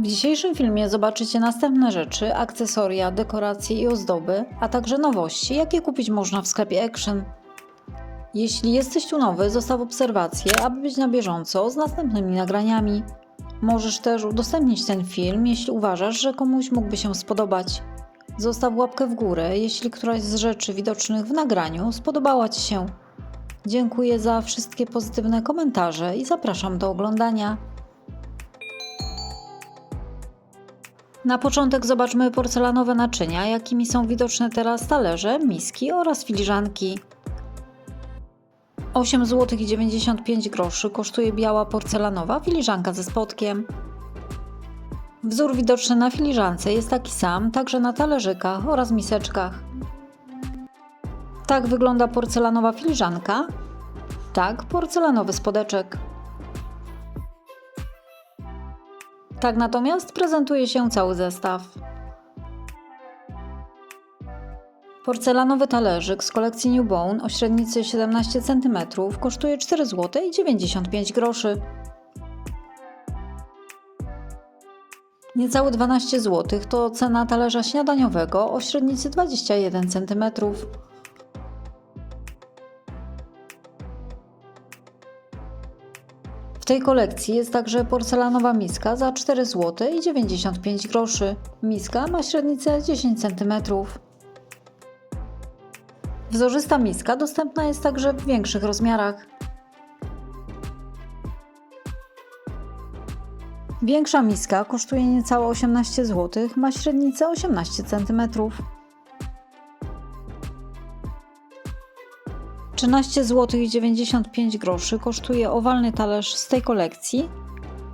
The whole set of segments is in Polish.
W dzisiejszym filmie zobaczycie następne rzeczy, akcesoria, dekoracje i ozdoby, a także nowości, jakie kupić można w sklepie Action. Jeśli jesteś tu nowy, zostaw obserwację, aby być na bieżąco z następnymi nagraniami. Możesz też udostępnić ten film, jeśli uważasz, że komuś mógłby się spodobać. Zostaw łapkę w górę, jeśli któraś z rzeczy widocznych w nagraniu spodobała Ci się. Dziękuję za wszystkie pozytywne komentarze i zapraszam do oglądania. Na początek zobaczmy porcelanowe naczynia, jakimi są widoczne teraz talerze, miski oraz filiżanki. 8 zł 95 groszy kosztuje biała porcelanowa filiżanka ze spodkiem. Wzór widoczny na filiżance jest taki sam, także na talerzykach oraz miseczkach. Tak wygląda porcelanowa filiżanka. Tak, porcelanowy spodeczek. Tak natomiast prezentuje się cały zestaw. Porcelanowy talerzyk z kolekcji New Bone o średnicy 17 cm kosztuje 4 zł i 95 groszy. Niecałe 12 zł to cena talerza śniadaniowego o średnicy 21 cm. Tej kolekcji jest także porcelanowa miska za 4 zł i 95 groszy. Miska ma średnicę 10 cm. Wzorzysta miska dostępna jest także w większych rozmiarach. Większa miska kosztuje niecałe 18 zł, ma średnicę 18 cm. 13 zł i 95 groszy kosztuje owalny talerz z tej kolekcji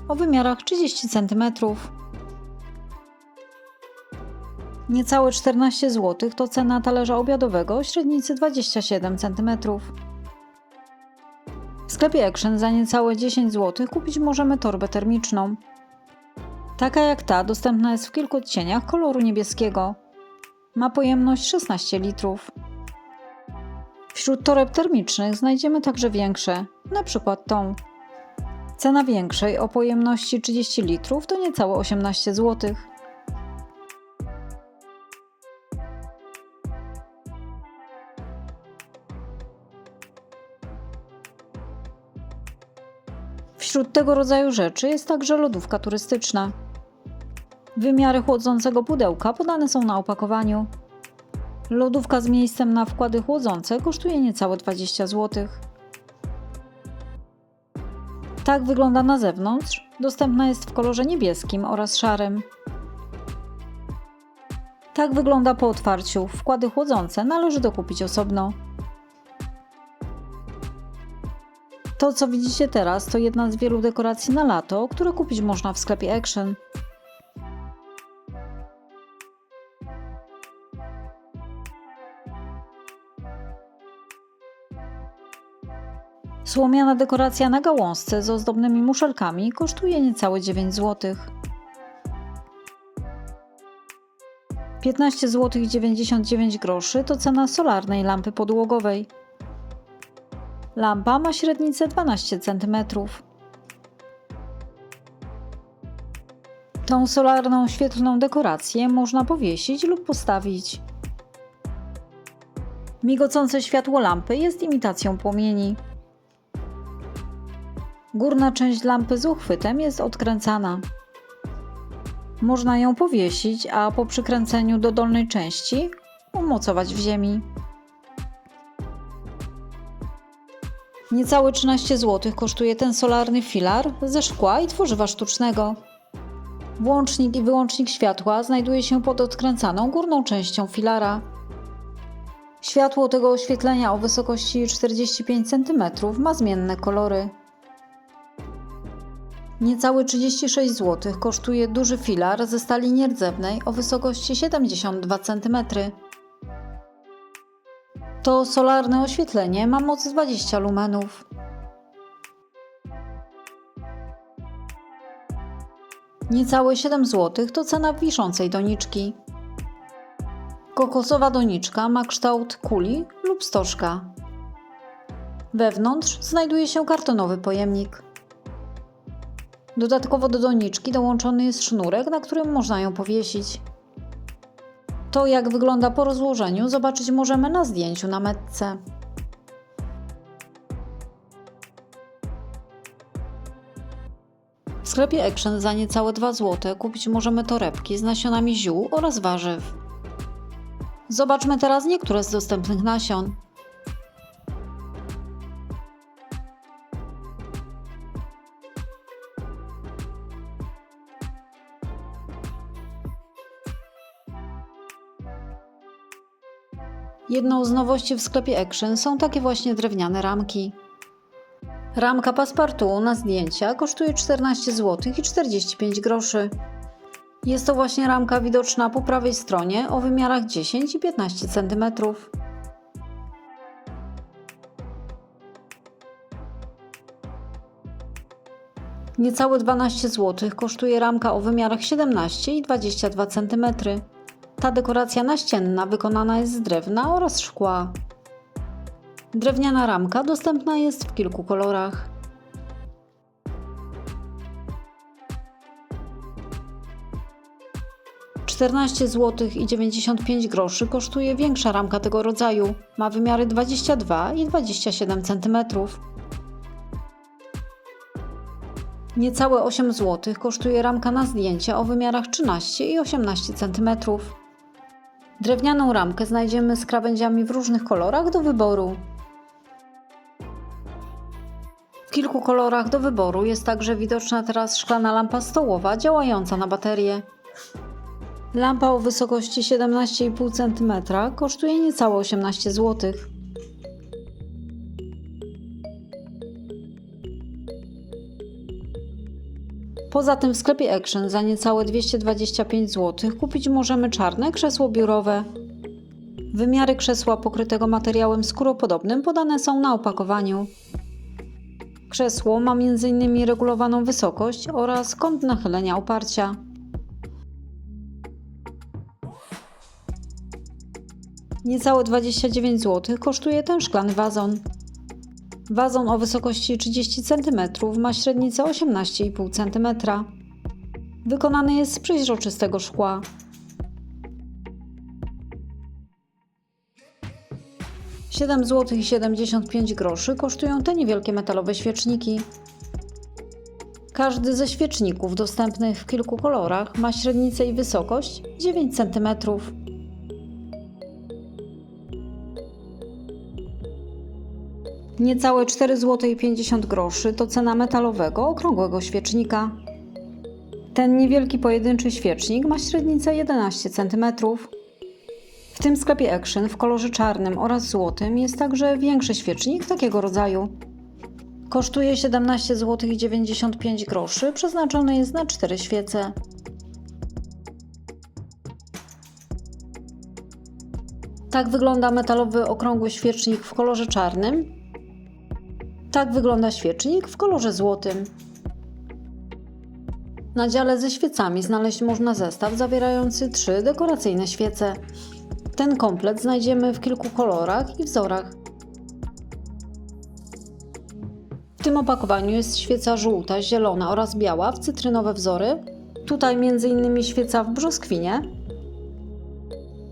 o wymiarach 30 cm. Niecałe 14 zł to cena talerza obiadowego o średnicy 27 cm. W sklepie Action za niecałe 10 zł kupić możemy torbę termiczną. Taka jak ta dostępna jest w kilku odcieniach koloru niebieskiego. Ma pojemność 16 litrów. Wśród toreb termicznych znajdziemy także większe, na przykład tą. Cena większej o pojemności 30 litrów to niecałe 18 zł. Wśród tego rodzaju rzeczy jest także lodówka turystyczna. Wymiary chłodzącego pudełka podane są na opakowaniu. Lodówka z miejscem na wkłady chłodzące kosztuje niecałe 20 zł. Tak wygląda na zewnątrz. Dostępna jest w kolorze niebieskim oraz szarym. Tak wygląda po otwarciu. Wkłady chłodzące należy dokupić osobno. To, co widzicie teraz, to jedna z wielu dekoracji na lato, które kupić można w sklepie Action. Słomiana dekoracja na gałązce z ozdobnymi muszelkami kosztuje niecałe 9 zł. 15 zł i 99 groszy to cena solarnej lampy podłogowej. Lampa ma średnicę 12 cm. Tą solarną świetlną dekorację można powiesić lub postawić. Migocące światło lampy jest imitacją płomieni. Górna część lampy z uchwytem jest odkręcana. Można ją powiesić, a po przykręceniu do dolnej części umocować w ziemi. Niecałe 13 zł kosztuje ten solarny filar ze szkła i tworzywa sztucznego. Włącznik i wyłącznik światła znajduje się pod odkręcaną górną częścią filara. Światło tego oświetlenia o wysokości 45 cm ma zmienne kolory. Niecałe 36 zł kosztuje duży filar ze stali nierdzewnej o wysokości 72 cm. To solarne oświetlenie ma moc 20 lumenów. Niecałe 7 zł to cena wiszącej doniczki. Kokosowa doniczka ma kształt kuli lub stożka. Wewnątrz znajduje się kartonowy pojemnik. Dodatkowo do doniczki dołączony jest sznurek, na którym można ją powiesić. To jak wygląda po rozłożeniu zobaczyć możemy na zdjęciu na metce. W sklepie Action za niecałe 2 zł kupić możemy torebki z nasionami ziół oraz warzyw. Zobaczmy teraz niektóre z dostępnych nasion. Jedną z nowości w sklepie Action są takie właśnie drewniane ramki. Ramka passepartout na zdjęcia kosztuje 14 zł i 45 groszy. Jest to właśnie ramka widoczna po prawej stronie o wymiarach 10 i 15 cm. Niecałe 12 zł kosztuje ramka o wymiarach 17 i 22 cm. Ta dekoracja naścienna wykonana jest z drewna oraz szkła. Drewniana ramka dostępna jest w kilku kolorach. Czternaście zł i 95 groszy kosztuje większa ramka tego rodzaju. Ma wymiary 22 i 27 cm. Niecałe 8 zł kosztuje ramka na zdjęcia o wymiarach 13 i 18 cm. Drewnianą ramkę znajdziemy z krawędziami w różnych kolorach do wyboru. W kilku kolorach do wyboru jest także widoczna teraz szklana lampa stołowa działająca na baterię. Lampa o wysokości 17,5 cm kosztuje niecałe 18 zł. Poza tym w sklepie Action za niecałe 225 zł kupić możemy czarne krzesło biurowe. Wymiary krzesła pokrytego materiałem skóropodobnym podane są na opakowaniu. Krzesło ma m.in. regulowaną wysokość oraz kąt nachylenia oparcia. Niecałe 29 zł kosztuje ten szklany wazon. Wazon o wysokości 30 cm ma średnicę 18,5 cm. Wykonany jest z przeźroczystego szkła. Siedem zł i 75 groszy kosztują te niewielkie metalowe świeczniki. Każdy ze świeczników dostępnych w kilku kolorach ma średnicę i wysokość 9 cm. Niecałe 4 zł i 50 groszy to cena metalowego, okrągłego świecznika. Ten niewielki pojedynczy świecznik ma średnicę 11 cm. W tym sklepie Action w kolorze czarnym oraz złotym jest także większy świecznik takiego rodzaju. Kosztuje 17 zł i 95 groszy, przeznaczony jest na 4 świece. Tak wygląda metalowy okrągły świecznik w kolorze czarnym. Tak wygląda świecznik w kolorze złotym. Na dziale ze świecami znaleźć można zestaw zawierający trzy dekoracyjne świece. Ten komplet znajdziemy w kilku kolorach i wzorach. W tym opakowaniu jest świeca żółta, zielona oraz biała w cytrynowe wzory. Tutaj m.in. świeca w brzoskwinie,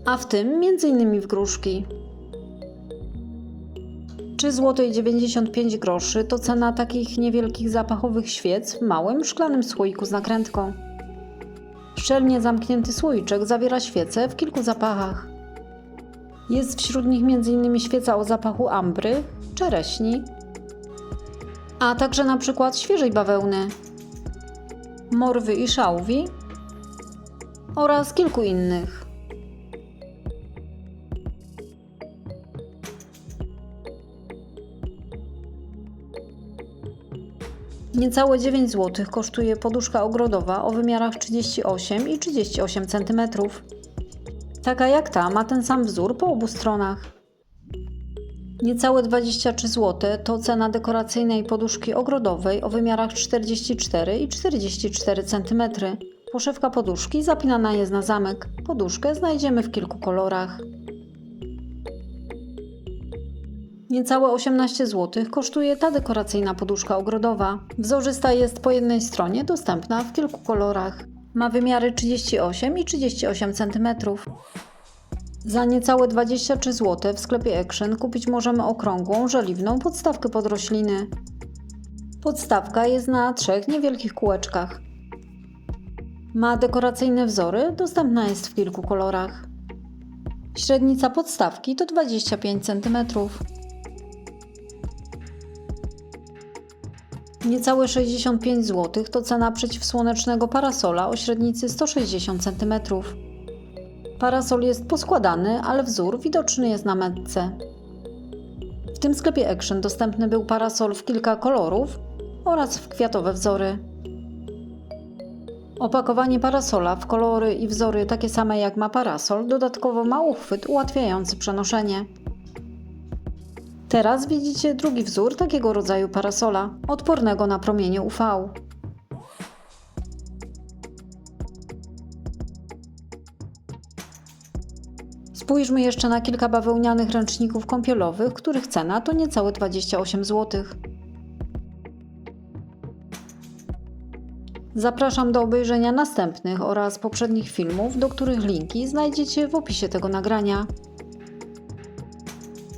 a w tym m.in. w gruszki. 3 zł 95 groszy to cena takich niewielkich zapachowych świec w małym szklanym słoiku z nakrętką. Szczelnie zamknięty słoiczek zawiera świece w kilku zapachach. Jest wśród nich m.in. świeca o zapachu ambry, czereśni, a także na przykład świeżej bawełny, morwy i szałwi oraz kilku innych. Niecałe 9 zł kosztuje poduszka ogrodowa o wymiarach 38 i 38 cm. Taka jak ta ma ten sam wzór po obu stronach. Niecałe 23 zł to cena dekoracyjnej poduszki ogrodowej o wymiarach 44 i 44 cm. Poszewka poduszki zapinana jest na zamek. Poduszkę znajdziemy w kilku kolorach. Niecałe 18 zł kosztuje ta dekoracyjna poduszka ogrodowa. Wzorzysta jest po jednej stronie, dostępna w kilku kolorach. Ma wymiary 38 i 38 cm. Za niecałe 23 zł w sklepie Action kupić możemy okrągłą, żeliwną podstawkę pod rośliny. Podstawka jest na trzech niewielkich kółeczkach. Ma dekoracyjne wzory, dostępna jest w kilku kolorach. Średnica podstawki to 25 cm. Niecałe 65 zł to cena przeciwsłonecznego parasola o średnicy 160 cm. Parasol jest poskładany, ale wzór widoczny jest na metce. W tym sklepie Action dostępny był parasol w kilka kolorów oraz w kwiatowe wzory. Opakowanie parasola w kolory i wzory takie same jak ma parasol, dodatkowo ma uchwyt ułatwiający przenoszenie. Teraz widzicie drugi wzór takiego rodzaju parasola, odpornego na promienie UV. Spójrzmy jeszcze na kilka bawełnianych ręczników kąpielowych, których cena to niecałe 28 zł. Zapraszam do obejrzenia następnych oraz poprzednich filmów, do których linki znajdziecie w opisie tego nagrania.